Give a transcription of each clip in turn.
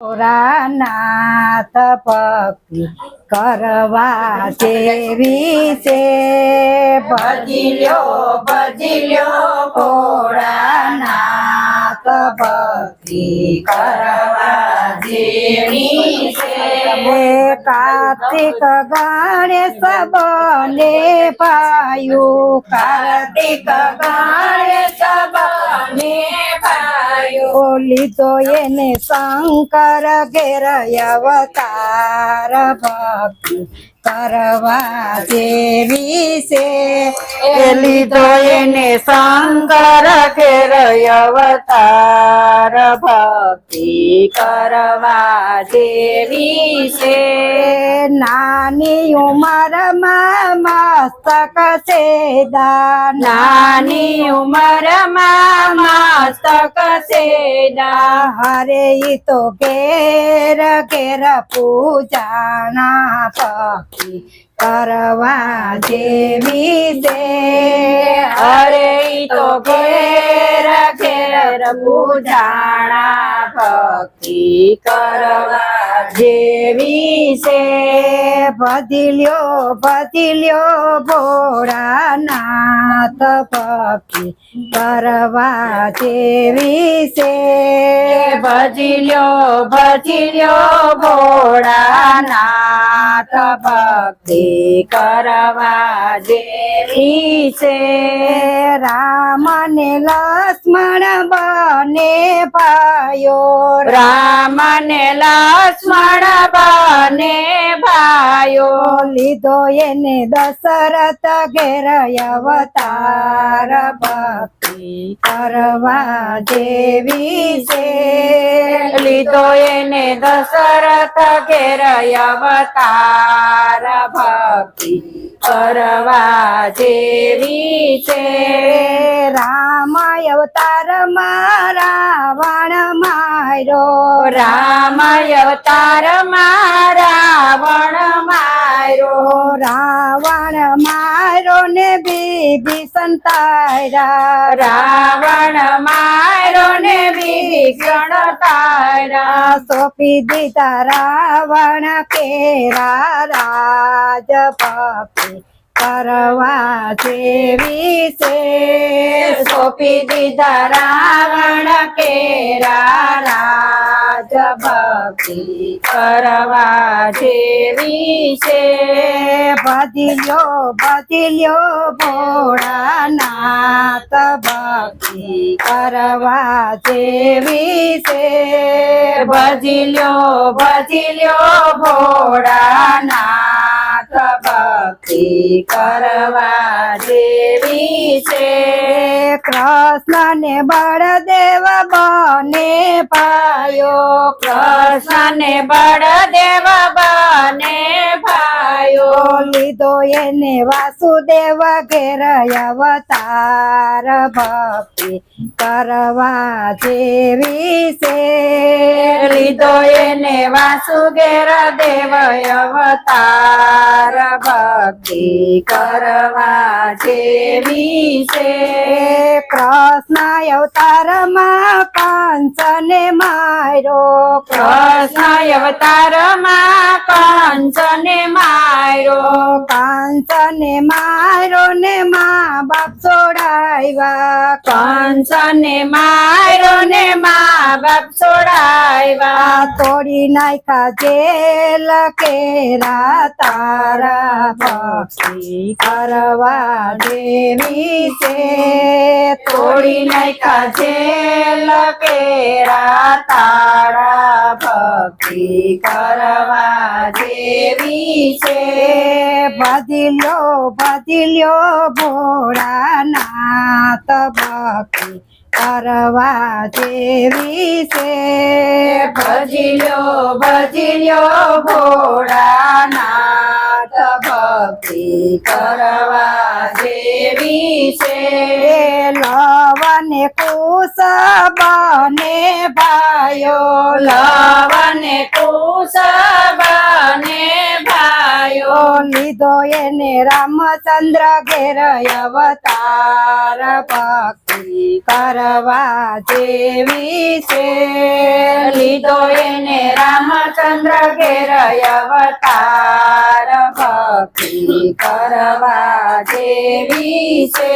નાથ ભક્તિ કરવા જેવી છે. ભજી લ્યો ભજી લ્યો ભોળાનાથ ભક્તિ કરવા જેવી છે. કાર્તિક ગણેશ બને પાયું. કાર્તિક ગણેશ બને લીધો એને શંકર ઘેર અવતાર ભક્તિ કરવા જેવી છે. લીધો એને શંકર ઘેર અવતાર ભક્તિ કરવા જેવી નાની ઉંમરમાં મસ્તક છે દા નાની ઉંમરમાં મસ્તક છે દા હરે ઈ તો ઘેર ઘેર પૂજાના પક્ષી કરવા જેવી દે હરે ઈ તો ઘેર ઘેર પૂજાણા ભક્તિ કરવા જેવી છે ભදිલ્યો ભદિલ્યો ભોળાનાથ પક્ષી કરવા જેવી છે. ભજિલ્યો ભજિલ્યો ભોળાનાથ ભક્તિ કરવા જેવી છે. રામ ને લક્ષ્મણ બને પાયો. રામ ને લક્ષ્મણ બને ભાયો લીધો એને દશરથ ઘેર અવતાર ભક્તિ કરવા જેવી છે. લીધો એને દશરથ ઘેર અવતાર ભક્તિ કરવા જેવી છે રામ અવતાર મારા રાવણ માર્યો રામ અવતાર મારા રાવણ માર્યો રાવણ મારો ને બીભીષણ તાર્યા રાવણ મારો ને બીભીષણ તાર્યા સોંપી દીધા રાવણ કેરા રાજ ભક્તિ કરવા જેવી છે. સોંપી દીધા રાવણ કેરા રાજ ભક્તિ કરવા જેવી છે. બદલ્યો બદલ્યો ભોળાનાથ ભક્તિ કરવા જેવી છે. બદલ્યો ભજલ્યો ભોળાનાથ ભક્તિ કરવા જેવી છે. કૃષ્ણ ને બળદેવ બને પાયો કૃષ્ણને બળદેવ બને ભાયો લીધો એને વાસુદેવ ઘેર અવતાર ભક્તિ કરવા જેવી છે લીધો એને વાસુદેવ દેવ અવતાર ભક્તિ કરવા જેવી છે કૃષ્ણ અવતારમાં કંસને માર્યો કૃષ્ણ અવતારમાં કંસને માર્યો કંસને મારો ને મા બાપ છોડાવ્યા કંસને મારો ને મા બાપ છોડાવ્યા તોડી નાખા જેલ કેરા તારા પક્ષી કરવા દેવી છે. તોડી નાખા જેલ કેરા તારા ભક્તિ કરવા દેવી છે. બદલ્યો બદલ્યો ભોળાનાથ ભક્તિ કરવા જેવી છે. ભજલ્યો ભજલ્યો ભોળાનાથ ભક્તિ કરવા જેવી છે. લવને કુશ બને ભાયો લવને કુશ બને ભાયો લીધો એને રામચંદ્ર ઘેર અવતાર ભક્તિ કરવા જેવી છે. લીધો એને રામચંદ્ર ઘેર અવતાર ભક્તિ કરવા જેવી છે.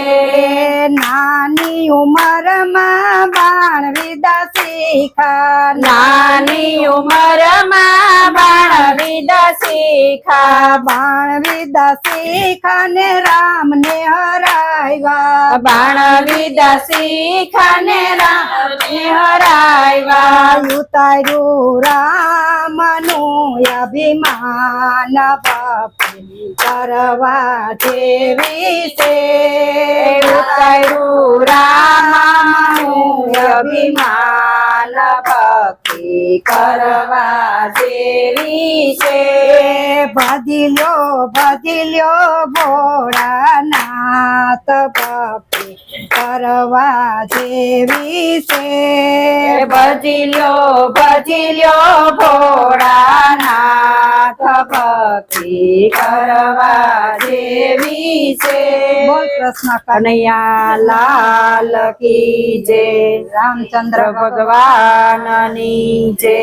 નાની ઉંમરમાં બાણ વિદા શીખ નાની ઉંમરમાં શીખા બાણ વિદા શીખા ને રામને હરાવ્યા બાણ વિદા શીખા ને રામને હરાવ્યા ઉતાર્યું રામનું અભિમાન બાપી કરવા જેવી છે. ઉતાર્યું રામનું અભિમાન ભક્તિ કરવા દેવી છે. ભજી લ્યો ભજી લ્યો ભોળાનાથ કરવા જેવી છે. ભજી લ્યો ભજી લ્યો ભોળાનાથ ભક્તિ કરવા જેવી છે. બોલ કૃષ્ણ કનૈયા લાલ કી જય. રામચંદ્ર ભગવાનની જય.